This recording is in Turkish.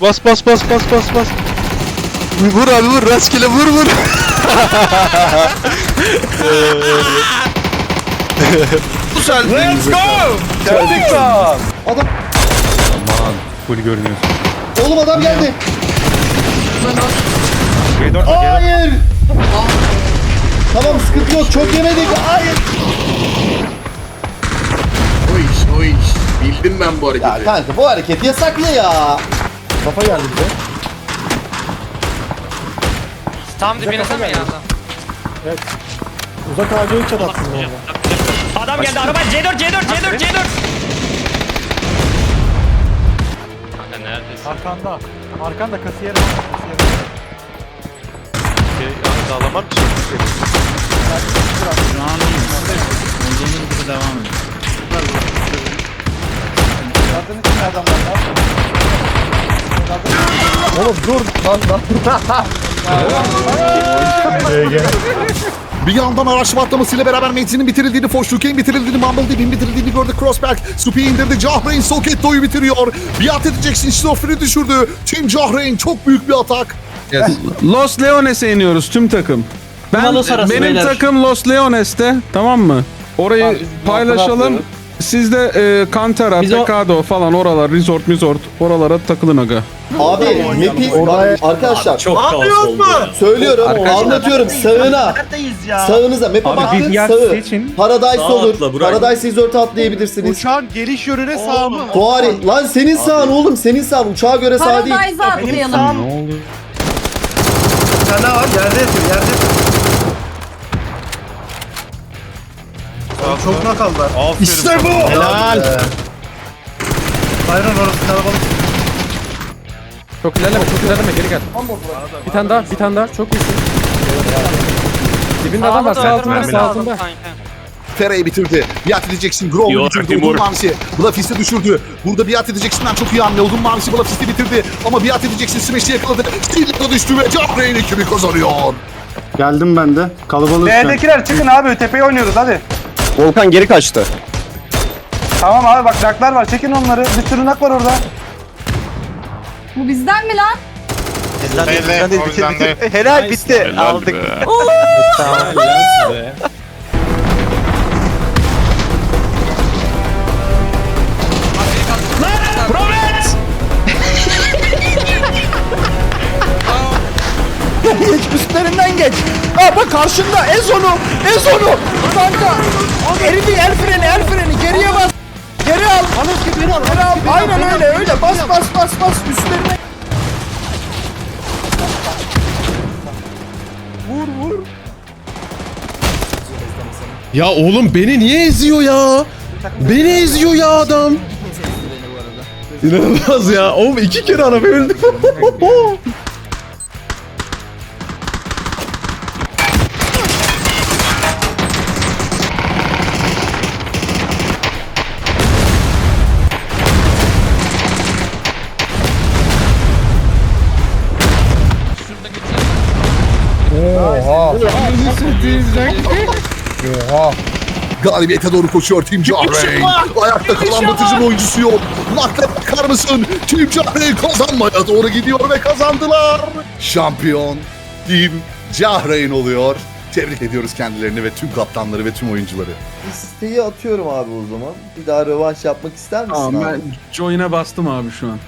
Bas bas bas bas bas bas. Vur abi vur rastgele vur vur. Let's go! Geldik lan! Adam. Aman full görünüyorsun. Oğlum adam geldi. G4 var G4. Hayır. Tamam sıkıntı yok. Çok yemedik. Hayır. O iş o iş. Bildim ben bu hareketi. Ya kanka bu hareket yasaklı ya. Kafa geldi bize. Tam dibinize mi geldi? Uzak ağaca üç atarsın orada. Adam geldi araba C4 C4 C4 C4. Kanka neredesin? Arkanda. Arkanda kasiyer. Yani dağlamam ki. Şu Oğlum dur lan lan. Bir yandan araç patlamasıyla beraber Medzinin bitirildiğini, Foşluke'nin bitirildiğini, Bumblebee'nin bitirildiğini gördü. Crossback, Supi'yi indirdi. Jahreyn Soketto'yu bitiriyor. Biat edeceksin, Şizofreni düşürdü. Team Jahreyn çok büyük bir atak. Los Leones'e iniyoruz tüm takım. Ben benim takım Los Leones'te tamam mı? Orayı Abi, biz paylaşalım. yapıyoruz. Siz de e, Cantera, Pecado falan oralar, resort, resort oralara takılın aga. Abi map'i bak, arkadaşlar Çok kaos oldu ya. söylüyorum anlatıyorum sağına sağınıza map'e Abi bakın bir yer sağı seçin. Paradise olur atla, Burak. Paradise Resort'a atlayabilirsiniz Uçağın geliş yönüne sağ mı? Fuari lan senin sağın oğlum senin sağın uçağa göre sağ değil Paradise atlayalım. Ne oldu? Tane var yerde. Çok nakallar. İşte bu. Helal. Bayron orası kalabalık. Çok ilerleme, çok ilerleme geri gel. Bir tane daha, bir tane daha. Çok iyisin. Dibinde adam var, sağ altında, sağ altında. Ferre'yi bitirdi. Biat edeceksin, Grove'u bitirdi. Odun Mavisi. Blafist'i düşürdü. Burada biat edeceksin'den çok iyi hamle. Odun Mavisi Blafist'i bitirdi. Ama biat edeceksin Smash'i yakaladı. Still'e düştü ve Jahreyn ekibi kazanıyor. Geldim ben de. Kalabalık. B'dekiler çıkın abi tepeye oynuyoruz hadi. Volkan geri kaçtı. Tamam abi bak naklar var çekin onları. Bir sürü nak var orada. Bu bizden mi lan? Bizden değil bitir bitir. Helal bitti. Aldık. Geç geç. Aa bak karşında. En sonu. Kanka. Elini el freni el freni geriye bas. Geri al. Anız gibi geri al. Geri al. Aynen öyle öyle. Bas bas bas bas üstlerine. Vur vur. Ya oğlum beni niye eziyor ya? Beni eziyor ya adam. İnanılmaz ya. Oğlum iki kere araba öldü. Galibiyete doğru koşuyor Team Jahreyn. Ayakta kalan batıcın oyuncusu yok. Nakle bakar mısın? Team Jahreyn kazanmaya doğru gidiyor ve kazandılar. Şampiyon Team Jahreyn oluyor. Tebrik ediyoruz kendilerini ve tüm kaptanları ve tüm oyuncuları. Listeyi atıyorum abi o zaman. Bir daha rövanş yapmak ister misin Tamam abi? ben join'e bastım abi şu an.